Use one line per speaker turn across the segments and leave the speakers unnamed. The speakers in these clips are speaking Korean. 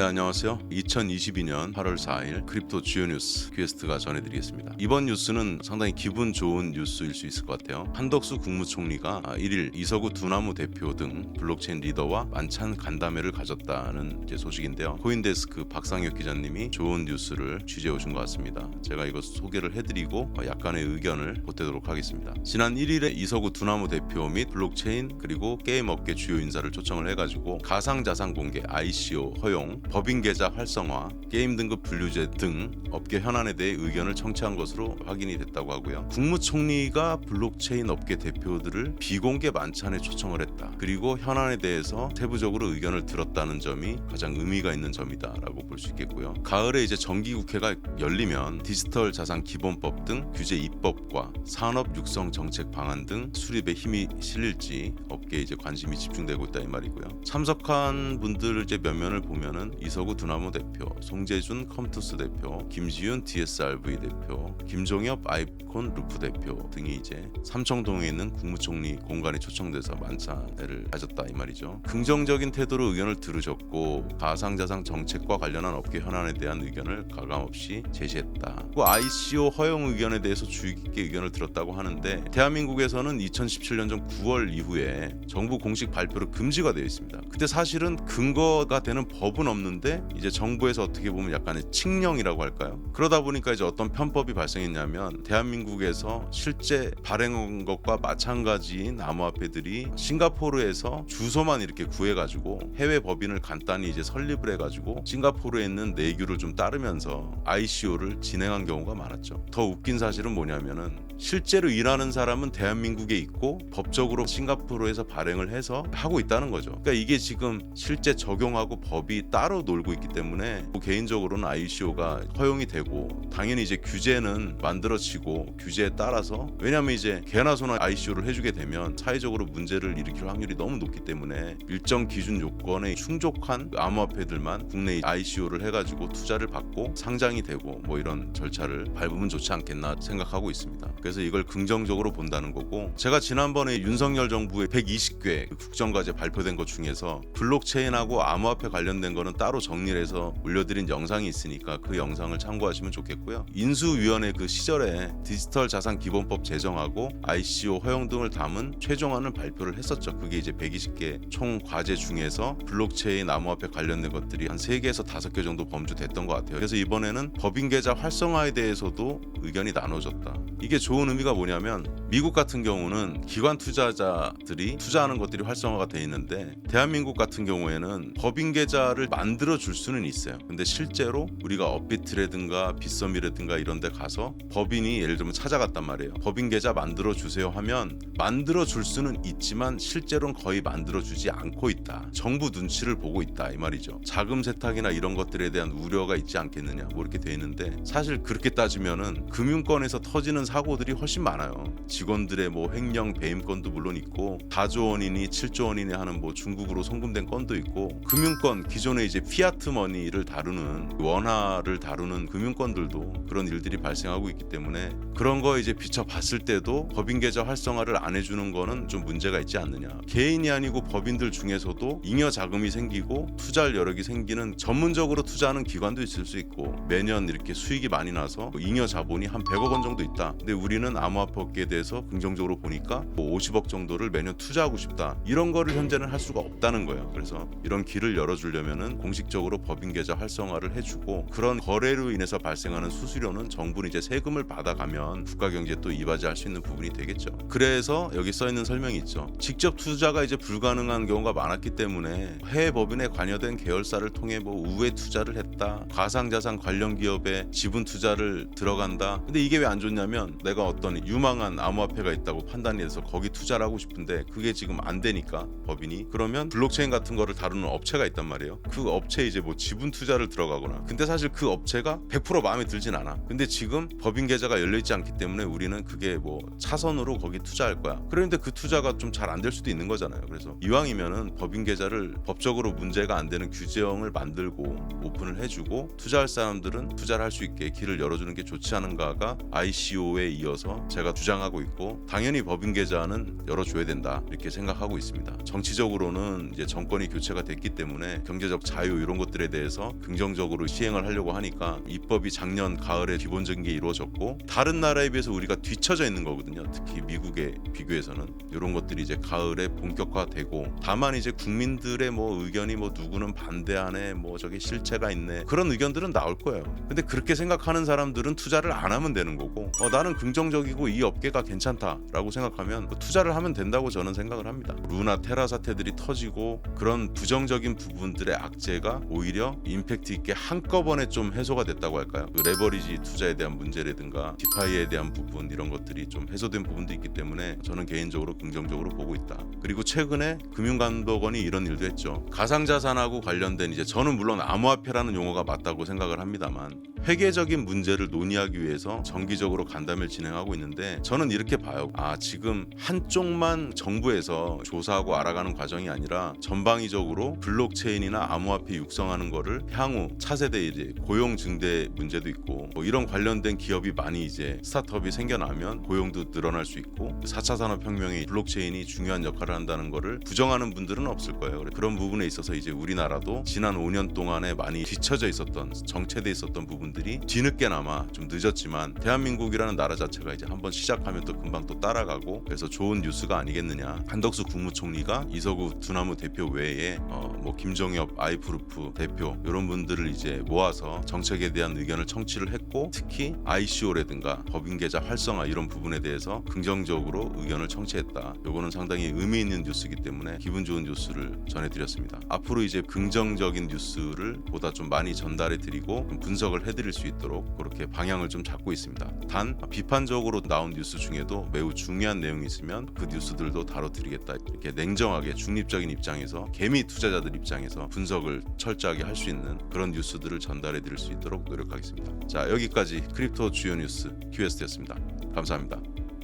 네 안녕하세요. 2022년 8월 4일 크립토 주요 뉴스 퀘스트가 전해드리겠습니다. 이번 뉴스는 상당히 기분 좋은 뉴스일 수 있을 것 같아요. 한덕수 국무총리가 1일 이서구 두나무 대표 등 블록체인 리더와 만찬 간담회를 가졌다는 소식인데요. 코인데스크 박상혁 기자님이 좋은 뉴스를 취재해 오신 것 같습니다. 제가 이것 소개를 해드리고 약간의 의견을 보태도록 하겠습니다. 지난 1일에 이서구 두나무 대표 및 블록체인 그리고 게임 업계 주요 인사를 초청을 해가지고 가상자산 공개 ICO 허용, 법인 계좌 활성화, 게임 등급 분류제 등 업계 현안에 대해 의견을 청취한 것으로 확인이 됐다고 하고요. 국무총리가 블록체인 업계 대표들을 비공개 만찬에 초청을 했다. 그리고 현안에 대해서 세부적으로 의견을 들었다는 점이 가장 의미가 있는 점이다라고 볼 수 있겠고요. 가을에 이제 정기 국회가 열리면 디지털 자산 기본법 등 규제 입법과 산업 육성 정책 방안 등 수립에 힘이 실릴지 업계에 이제 관심이 집중되고 있다 이 말이고요. 참석한 분들 이제 면면을 보면은 이서구 두나무 대표, 송재준 컴투스 대표, 김지윤 DSRV 대표, 김종엽 아이콘 루프 대표 등이 이제 삼청동에 있는 국무총리 공간에 초청돼서 만찬회를 가졌다 이 말이죠. 긍정적인 태도로 의견을 들으셨고 가상자산 정책과 관련한 업계 현안에 대한 의견을 가감없이 제시했다. 그 ICO 허용 의견에 대해서 주의 깊게 의견을 들었다고 하는데 대한민국에서는 2017년 전 9월 이후에 정부 공식 발표로 금지가 되어 있습니다. 그때 사실은 근거가 되는 법은 없는 데 이제 정부에서 어떻게 보면 약간의 칙령이라고 할까요? 그러다 보니까 이제 어떤 편법이 발생했냐면 대한민국에서 실제 발행한 것과 마찬가지인 암호화폐들이 싱가포르에서 주소만 이렇게 구해가지고 해외 법인을 간단히 이제 설립을 해가지고 싱가포르에 있는 내규를 좀 따르면서 ICO를 진행한 경우가 많았죠. 더 웃긴 사실은 뭐냐면은 실제로 일하는 사람은 대한민국에 있고 법적으로 싱가포르에서 발행을 해서 하고 있다는 거죠. 그러니까 이게 지금 실제 적용하고 법이 따로 놀고 있기 때문에 개인적으로는 ICO가 허용이 되고 당연히 이제 규제는 만들어지고 규제에 따라서 왜냐하면 이제 개나 소나 ICO를 해주게 되면 사회적으로 문제를 일으킬 확률이 너무 높기 때문에 일정 기준 요건에 충족한 암호화폐들만 국내 ICO를 해가지고 투자를 받고 상장이 되고 뭐 이런 절차를 밟으면 좋지 않겠나 생각하고 있습니다. 그래서 이걸 긍정적으로 본다는 거고 제가 지난번에 윤석열 정부의 120개 국정과제 발표된 것 중에서 블록체인하고 암호화폐 관련된 거는 따로 정리를 해서 올려드린 영상이 있으니까 그 영상을 참고하시면 좋겠고요. 인수위원회 그 시절에 디지털 자산 기본법 제정하고 ICO 허용 등을 담은 최종안을 발표를 했었죠. 그게 이제 120개 총 과제 중에서 블록체인 암호화폐 관련된 것들이 한 3개에서 5개 정도 범주됐던 것 같아요. 그래서 이번에는 법인 계좌 활성화에 대해서도 의견이 나눠졌다. 이게 좋은 의미가 뭐냐면 미국 같은 경우는 기관 투자자들이 투자하는 것들이 활성화가 돼 있는데 대한민국 같은 경우에는 법인 계좌를 만들어 줄 수는 있어요. 근데 실제로 우리가 업비트라든가 빗썸이라든가 이런 데 가서 법인이 예를 들면 찾아갔단 말이에요. 법인 계좌 만들어 주세요 하면 만들어 줄 수는 있지만 실제로는 거의 만들어 주지 않고 있다. 정부 눈치를 보고 있다 이 말이죠. 자금 세탁이나 이런 것들에 대한 우려가 있지 않겠느냐 뭐 이렇게 돼 있는데 사실 그렇게 따지면은 금융권에서 터지는 사고들이 훨씬 많아요. 직원들의 뭐 횡령 배임 건도 물론 있고 4조 원이니 7조 원이니 하는 뭐 중국으로 송금된 건도 있고 금융권 기존에 이제 피아트 머니를 다루는 원화를 다루는 금융권들도 그런 일들이 발생하고 있기 때문에 그런 거 이제 비춰 봤을 때도 법인 계좌 활성화를 안 해주는 거는 좀 문제가 있지 않느냐. 개인이 아니고 법인들 중에서도 잉여 자금이 생기고 투자할 여력이 생기는 전문적으로 투자하는 기관도 있을 수 있고 매년 이렇게 수익이 많이 나서 잉여 자본이 한 100억 원 정도 있다. 근데 우리는 암호화폐 업계에 대해서 긍정적으로 보니까 뭐 50억 정도를 매년 투자하고 싶다. 이런 거를 현재는 할 수가 없다는 거예요. 그래서 이런 길을 열어주려면은 공식적으로 법인 계좌 활성화를 해주고 그런 거래로 인해서 발생하는 수수료는 정부는 이제 세금을 받아가면 국가 경제에 또 이바지할 수 있는 부분이 되겠죠. 그래서 여기 써 있는 설명이 있죠. 직접 투자가 이제 불가능한 경우가 많았기 때문에 해외 법인에 관여된 계열사를 통해 뭐 우회 투자를 했다. 가상자산 관련 기업에 지분 투자를 들어간다. 근데 이게 왜 안 좋냐면 내가 어떤 유망한 암호 화폐가 있다고 판단이 돼서 거기 투자를 하고 싶은데 그게 지금 안 되니까 법인이 그러면 블록체인 같은 거를 다루는 업체가 있단 말이에요. 그 업체에 이제 뭐 지분 투자를 들어가거나 근데 사실 그 업체가 100% 마음에 들진 않아. 근데 지금 법인 계좌가 열려 있지 않기 때문에 우리는 그게 뭐 차선으로 거기 투자할 거야. 그런데 그 투자가 좀 잘 안 될 수도 있는 거잖아요. 그래서 이왕이면은 법인 계좌를 법적으로 문제가 안 되는 규정을 만들고 오픈을 해주고 투자할 사람들은 투자를 할 수 있게 길을 열어주는 게 좋지 않은가가 ICO에 이어서 제가 주장하고 있고 당연히 법인 계좌는 열어줘야 된다 이렇게 생각하고 있습니다. 정치적으로는 이제 정권이 교체가 됐기 때문에 경제적 자유 이런 것들에 대해서 긍정적으로 시행을 하려고 하니까 입법이 작년 가을에 기본적인 게 이루어졌고 다른 나라에 비해서 우리가 뒤처져 있는 거거든요. 특히 미국에 비교해서는 이런 것들이 이제 가을에 본격화되고 다만 이제 국민들의 뭐 의견이 뭐 누구는 반대하네 뭐 저게 실체가 있네 그런 의견들은 나올 거예요. 근데 그렇게 생각하는 사람들은 투자를 안 하면 되는 거고 어, 나는 긍정적이고 이 업계가 괜찮 다라고 생각하면 뭐 투자를 하면 된다고 저는 생각을 합니다. 루나 테라 사태들이 터지고 그런 부정적인 부분들의 악재가 오히려 임팩트 있게 한꺼번에 좀 해소가 됐다고 할까요? 그 레버리지 투자에 대한 문제라든가 디파이에 대한 부분 이런 것들이 좀 해소된 부분도 있기 때문에 저는 개인적으로 긍정적으로 보고 있다. 그리고 최근에 금융감독원이 이런 일도 했죠. 가상자산하고 관련된 이제 저는 물론 암호화폐라는 용어가 맞다고 생각을 합니다만 회계적인 문제를 논의하기 위해서 정기적으로 간담회를 진행하고 있는데 저는 이 렇게 봐요. 아 지금 한쪽만 정부에서 조사하고 알아가는 과정이 아니라 전방위적으로 블록체인이나 암호화폐 육성하는 거를 향후 차세대 이제 고용 증대 문제도 있고 뭐 이런 관련된 기업이 많이 이제 스타트업이 생겨나면 고용도 늘어날 수 있고 4차 산업혁명에 블록체인이 중요한 역할을 한다는 거를 부정하는 분들은 없을 거예요. 그런 부분에 있어서 이제 우리나라도 지난 5년 동안에 많이 뒤처져 있었던 정체돼 있었던 부분들이 뒤늦게나마 좀 늦었지만 대한민국이라는 나라 자체가 이제 한번 시작하면 또 금방 또 따라가고 그래서 좋은 뉴스가 아니겠느냐. 한덕수 국무총리가 이서구 두나무 대표 외에 어 뭐 김종엽 아이프루프 대표 이런 분들을 이제 모아서 정책에 대한 의견을 청취를 했고 특히 ICO라든가 법인 계좌 활성화 이런 부분에 대해서 긍정적으로 의견을 청취했다. 요거는 상당히 의미 있는 뉴스이기 때문에 기분 좋은 뉴스를 전해드렸습니다. 앞으로 이제 긍정적인 뉴스를 보다 좀 많이 전달해 드리고 분석을 해드릴 수 있도록 그렇게 방향을 좀 잡고 있습니다. 단 비판적으로 나온 뉴스 중에 도 매우 중요한 내용이 있으면 그 뉴스들도 다뤄드리겠다. 이렇게 냉정하게 중립적인 입장에서 개미 투자자들 입장에서 분석을 철저하게 할 수 있는 그런 뉴스들을 전달해 드릴 수 있도록 노력하겠습니다. 자 여기까지 크립토 주요 뉴스 큐에스트였습니다. 감사합니다.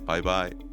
바이바이.